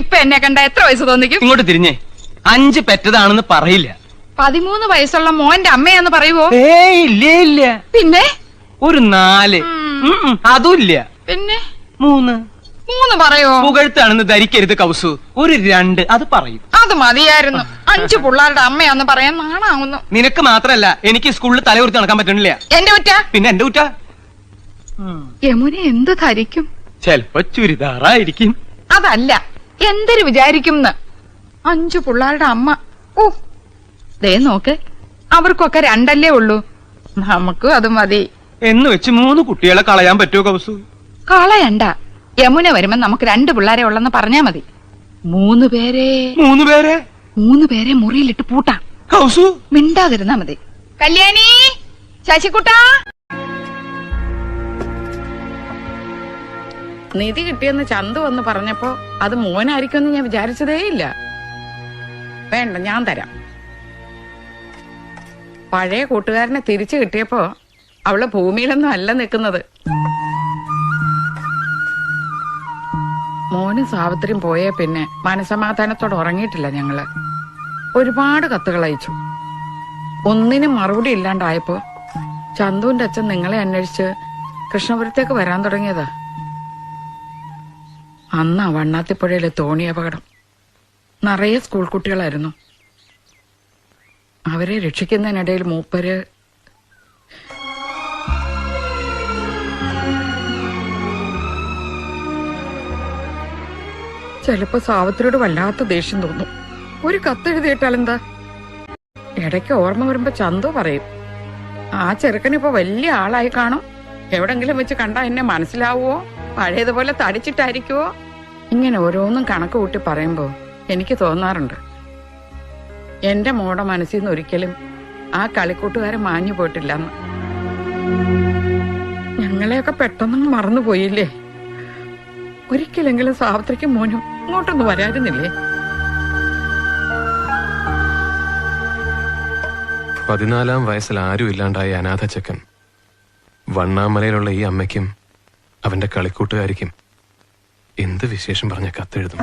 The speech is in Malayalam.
ഇപ്പൊ എന്നെ കണ്ട എത്ര വയസ്സ് തോന്നിക്കും? ഇങ്ങോട്ട് തിരിഞ്ഞേ. അഞ്ച് പെറ്റതാണെന്ന് പറയില്ല. പതിമൂന്ന് വയസ്സുള്ള മോന്റെ അമ്മയാന്ന് പറയുവോ? ഏയ് ഇല്ല ഇല്ല. പിന്നെ? ഒരു നാല്. ഉം, ഉം, അതും ഇല്ല. പിന്നെ? മൂന്ന്. മൂന്ന് പറയോ പുകഴ്ത്താണെന്ന് ധരിക്കരുത് കൗസു. ഒരു രണ്ട് അത് പറയും. അത് മതിയായിരുന്നു. അഞ്ചു പിള്ളേരുടെ അമ്മയാന്ന് പറയാൻ നാണാവുന്നു. നിനക്ക് മാത്രല്ല എനിക്ക് സ്കൂളിൽ തലകുറിച്ച് നടക്കാൻ പറ്റണില്ല എന്റെ ഉറ്റ പിന്നെ എന്റെ ഉറ്റ യമുന എന്ത് ധരിക്കും? ചെലപ്പോ ചുരിദാറായിരിക്കും. അതല്ല എന്തൊരു വിചാരിക്കും അഞ്ചു പിള്ളേരുടെ അമ്മ. ഓ ദേ നോക്ക് അവർക്കൊക്കെ രണ്ടല്ലേ ഉള്ളൂ. നമുക്കും അത് മതി. എന്ന് വെച്ച് മൂന്ന് കുട്ടികളെ കളയാൻ പറ്റുമോ കൗസു? കളയണ്ട. യമുന വരുമ്പോ നമുക്ക് രണ്ട് പിള്ളേരെ ഉള്ളെന്ന് പറഞ്ഞാ മതി. മൂന്ന് പേരെ. മൂന്ന് പേരെ? മൂന്ന് പേരെ മുറിയിലിട്ട് പൂട്ടാം. കൗസു? മിണ്ടാതിരുന്നാ മതി. കല്യാണി ശശികുട്ട നിധി കിട്ടിയെന്ന് ചന്തു വന്ന് പറഞ്ഞപ്പോ അത് മോനായിരിക്കുമെന്ന് ഞാൻ വിചാരിച്ചതേയില്ല വേണ്ട ഞാൻ തരാം. പഴയ കൂട്ടുകാരനെ തിരിച്ചു കിട്ടിയപ്പോ അവൾ ഭൂമിയിലൊന്നും അല്ല നിൽക്കുന്നത്. മോനും സാവിത്രിയും പോയേ പിന്നെ മനസമാധാനത്തോടെ ഉറങ്ങിയിട്ടില്ല ഞങ്ങൾ. ഒരുപാട് കത്തുകൾ അയച്ചു. ഒന്നിനും മറുപടി ഇല്ലാണ്ടായപ്പോ ചന്തുവിന്റെ അച്ഛൻ നിങ്ങളെ അന്വേഷിച്ച് കൃഷ്ണപുരത്തേക്ക് വരാൻ തുടങ്ങിയതാ. അന്ന് ആ വണ്ണാത്തിപ്പുഴയിലെ തോണി അപകടം. നിറയെ സ്കൂൾ കുട്ടികളായിരുന്നു. അവരെ രക്ഷിക്കുന്നതിനിടയിൽ മൂപ്പര് ചിലപ്പോ സാവിത്രിയോട് വല്ലാത്ത ദേഷ്യം തോന്നും. ഒരു കത്തെഴുതിയിട്ടാലെന്താ? ഇടയ്ക്ക് ഓർമ്മ വരുമ്പോ ചന്തു പറയും. ആ ചെറുക്കനിപ്പോ വലിയ ആളായി കാണും. എവിടെങ്കിലും വെച്ച് കണ്ടാ എന്നെ മനസ്സിലാവുമോ പഴയതുപോലെ തടിച്ചിട്ടായിരിക്കുവോ? ഇങ്ങനെ ഓരോന്നും കണക്ക് കൂട്ടി പറയുമ്പോ എനിക്ക് തോന്നാറുണ്ട്. എന്റെ മോടെ മനസ്സിൽ നിന്ന് ഒരിക്കലും ആ കളിക്കൂട്ടുകാരൻ മാഞ്ഞു പോയിട്ടില്ലെന്ന്. ഞങ്ങളെയൊക്കെ പെട്ടെന്ന് മറന്നുപോയില്ലേ ഒരിക്കലെങ്കിലും സാവിത്രിക്കും മോനും ഇങ്ങോട്ടൊന്നും വരായിരുന്നില്ലേ? പതിനാലാം വയസ്സിൽ ആരും ഇല്ലാണ്ടായ അനാഥ ചെക്കൻ വണ്ണാമലയിലുള്ള ഈ അമ്മയ്ക്കും അവന്റെ കളിക്കൂട്ടുകാരിക്കും എന്ത് വിശേഷം പറഞ്ഞ കത്തെഴുതും.